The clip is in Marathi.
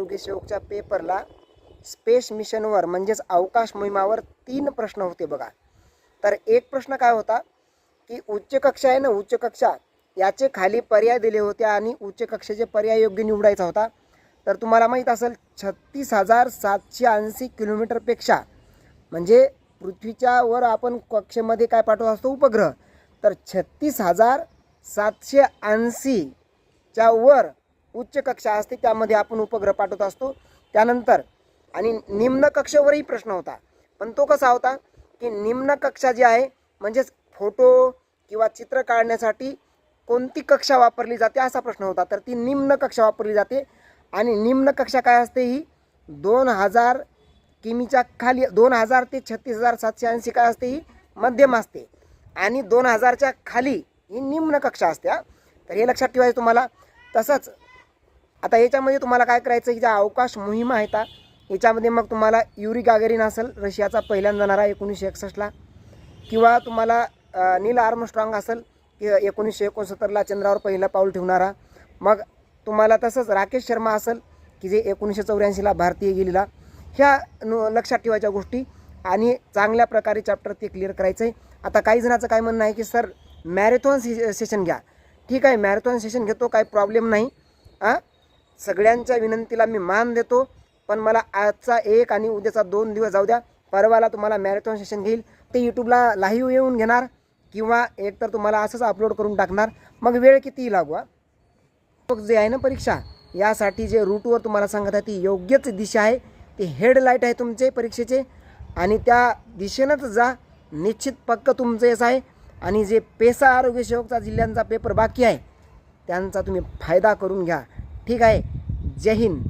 आरोग्य सेवकच्या पेपरला स्पेस मिशनवर म्हणजेच अवकाश मोहिमावर तीन प्रश्न होते बघा. तर एक प्रश्न काय होता की उच्च कक्षा आहे ना उच्च कक्षा याचे खाली पर्याय दिले होते आणि उच्च कक्षेचे पर्याय योग्य निवडायचा होता. तर तुम्हाला माहीत असेल छत्तीस हजार सातशे ऐंशी किलोमीटरपेक्षा म्हणजे पृथ्वीच्या वर आपण कक्षेमध्ये काय पाठवत असतो? उपग्रह. तर छत्तीस हजार सातशे ऐंशीच्या वर उच्च कक्षा असते त्यामध्ये आपण उपग्रह पाठवत असतो. त्यानंतर आणि निम्न कक्षेवरही प्रश्न होता. पण तो कसा होता की निम्न कक्षा जी आहे म्हणजेच फोटो किंवा चित्र काढण्यासाठी कोणती कक्षा वापरली जाते असा प्रश्न होता. तर ती निम्न कक्षा वापरली जाते. आणि निम्न कक्षा काय असते ही? दोन हजार किमीच्या खाली दोन हजार ते छत्तीस हजार सातशे ऐंशी काय असते ही? मध्यम असते. आणि दोन हजारच्या खाली ही निम्न कक्षा असते तर हे लक्षात ठेवायचं तुम्हाला. तसंच आता याच्यामध्ये तुम्हाला काय करायचं की ज्या अवकाश मोहिमा आहेत हा, याच्यामध्ये मग तुम्हाला युरी गागेरिन असेल रशियाचा पहिल्यांदा जाणारा एकोणीसशे एकसष्टला. किंवा तुम्हाला नील नील आर्मस्ट्रॉंग असेल की एकोणीसशे एकोणसत्तरला चंद्रावर पहिलं पाऊल ठेवणारा. मग तुम्हाला तसंच राकेश शर्मा असेल की जे एकोणीसशे चौऱ्याऐंशीला भारतीय गेलेला. ह्या न लक्षात ठेवायच्या गोष्टी. आणि चांगल्या प्रकारे चॅप्टर ते क्लिअर करायचं आहे आता काही जणाचं काय म्हणणं आहे की सर मॅरेथॉन से सेशन घ्या. ठीक आहे मॅरेथॉन सेशन घेतो काही प्रॉब्लेम नाही. हां सगळ्यांच्या विनंतीला मी मान देतो पण मला आजचा एक आणि उद्याचा दोन दिवस जाऊ द्या. परवाला तुम्हाला मॅरेथॉन सेशन घेईल. ते यूट्यूबला लाईव्ह येऊन घेणार किंवा एक तर तुम्हाला असंच अपलोड करून टाकणार. मग वेळ कितीही लागू मग जे आहे ना परीक्षा यासाठी जे रूटवर तुम्हाला सांगत आहे ती योग्यच दिशा आहे. ती हेडलाईट आहे तुमचे परीक्षेचे. आणि त्या दिशेनंच जा. निश्चित पक्क तुमचं यश आहे. आणि जे पेसा आरोग्य सेवकचा जिल्ह्यांचा पेपर बाकी आहे त्यांचा तुम्ही फायदा करून घ्या. ठीक आहे. जय हिंद.